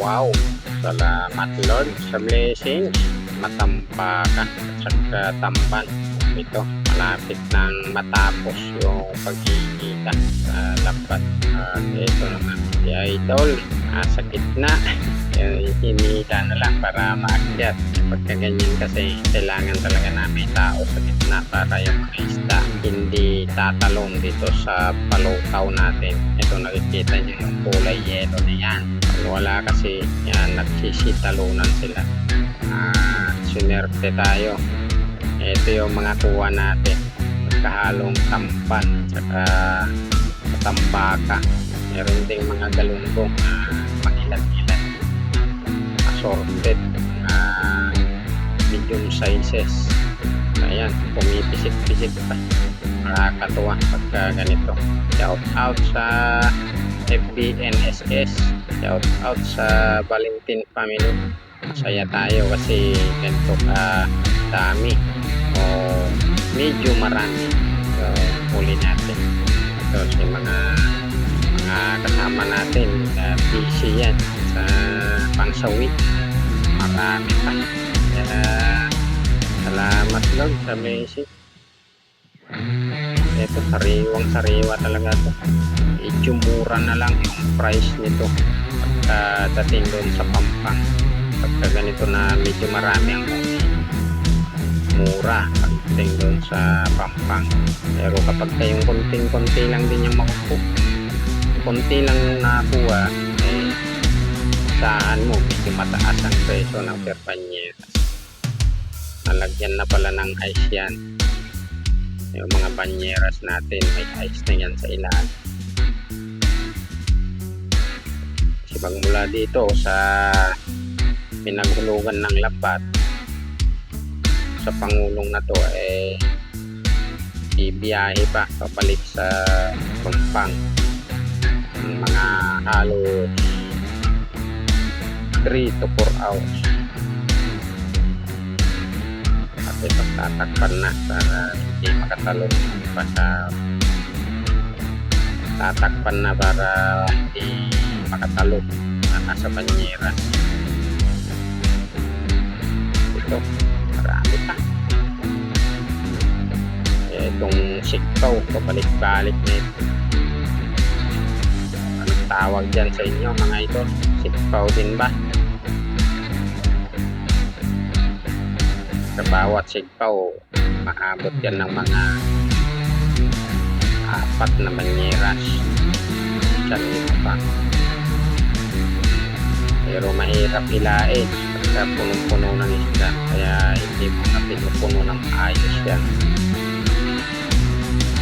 Wow! Salamat Lord sa blessings. Matampakan at saka tamban. Ito, malapit nang matapos yung pagkikita sa lapat. At ito naman, si Idol, nasa gitna. Hinihila na lang para maakyat. Pagka ganyan kasi, kailangan talaga namin tao sa gitna para yung mga hindi tatalong dito sa palutaw natin. Ito nakikita nyo yung kulay yelo na yan. Pag wala kasi, yan, nagsisitalunan sila. Ah, sinerte tayo. Ito yung mga kuha natin. Magkahalong tampan, tsaka tambaka. Meron ding mga galunggong na mangilan-ilan. Assorted. Mga medium sizes. Ayan, pumipisik-pisik pa. Nakakatuwa pagka ganito. Shout out sa FBNSS. Shout out sa Valentin family. Masaya tayo kasi ganito ka dami o medyo marami so, huli natin. Ito si mga mga kasama natin uh, busy yan sa pangsawi. Marami pa. Kaya Salamat Lord sa basic. Ito, sariwang sariwa talaga to. Medyo na lang yung price nito pagka dating doon sa Pampang. Pagka ganito na medyo marami ang. Mura pagdating doon sa Pampang. Pero kapag kayong konting-konti lang din yung makukuha, konti lang nakuha, saan mo, medyo mataas ang presyo ng per panyeras nalagyan na pala ng ice yan. Yung mga banyeras natin may ice na yan sa ilalim. Kasi magmula dito sa pinaghulugan ng labat sa pangulong na to eh ibiyahe pa papalik sa Pampang mga halos 3 to 4 hours. At ito tatakpan na para hindi makatalon pa sa tatakpan na para hindi makatalon na nasa banyera. Ito marami pa. Eh, itong sikpaw pabalik-balik na ito. Anong tawag dyan sa inyo mga idol? Sikpaw din ba sa bawat sigpaw maabot yan ng mga apat na banyeras dyan dito pa. Pero mahirap ilain pagka punong-puno ng isda. Kaya hindi mo na pinupuno ng ayos yan.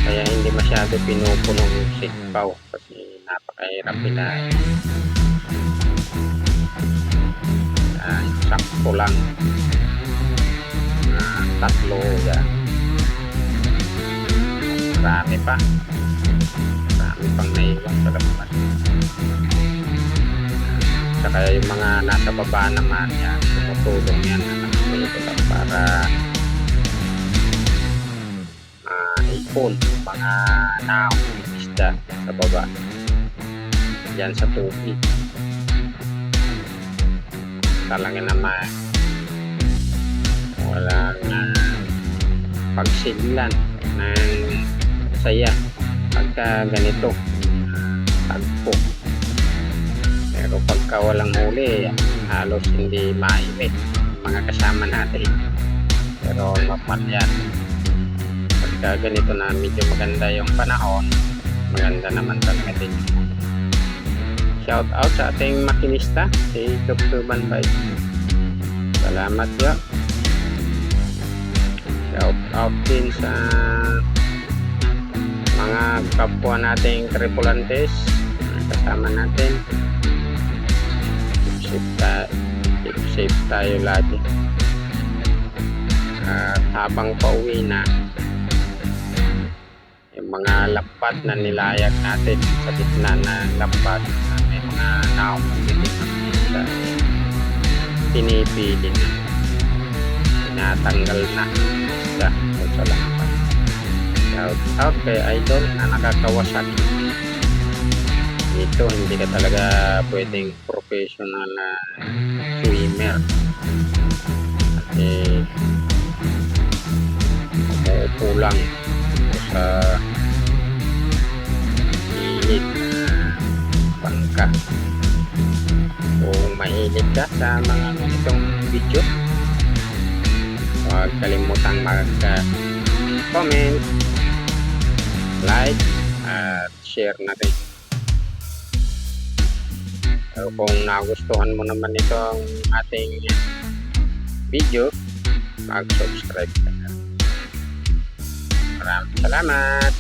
Kaya hindi masyado pinupuno yung sigpaw kasi napakahirap ilain uh, sakto lang tatlo yan marami pa. Marami pang naiwan sa laman. Saka yung mga nasa baba naman yan tumutulong yan nakapito lang para maipon mga naong isda sa baba. Yan sa tubig. Talangin naman pagsiglan ng saya pagka ganito. Tagpo pero pagka walang huli halos hindi maimit mga kasama natin. Pero normal yan. Pagka ganito na medyo maganda yung panahon maganda naman talaga din. Shout out sa ating makinista si Dr. Banbay. Salamat yo shout out din sa mga kapwa nating tripulantes. Kasama natin. Keep safe tayo keep safe tayo lagi. At habang pauwi na yung mga lampat na nilayag natin sa gitna na lampat na may mga naong sa pinipili na. Tinatanggal na. sa lampat shout out kay idol na nakakawasaki Dito, hindi ka talaga pwedeng professional na swimmer. Kasi umuupo lang sa na bangka. Kung mahilig ka sa mga ganitong video, huwag kalimutang mag-comment, like, at share na rin. So, kung nagustuhan mo naman itong ating video, mag-subscribe ka na. Maraming salamat!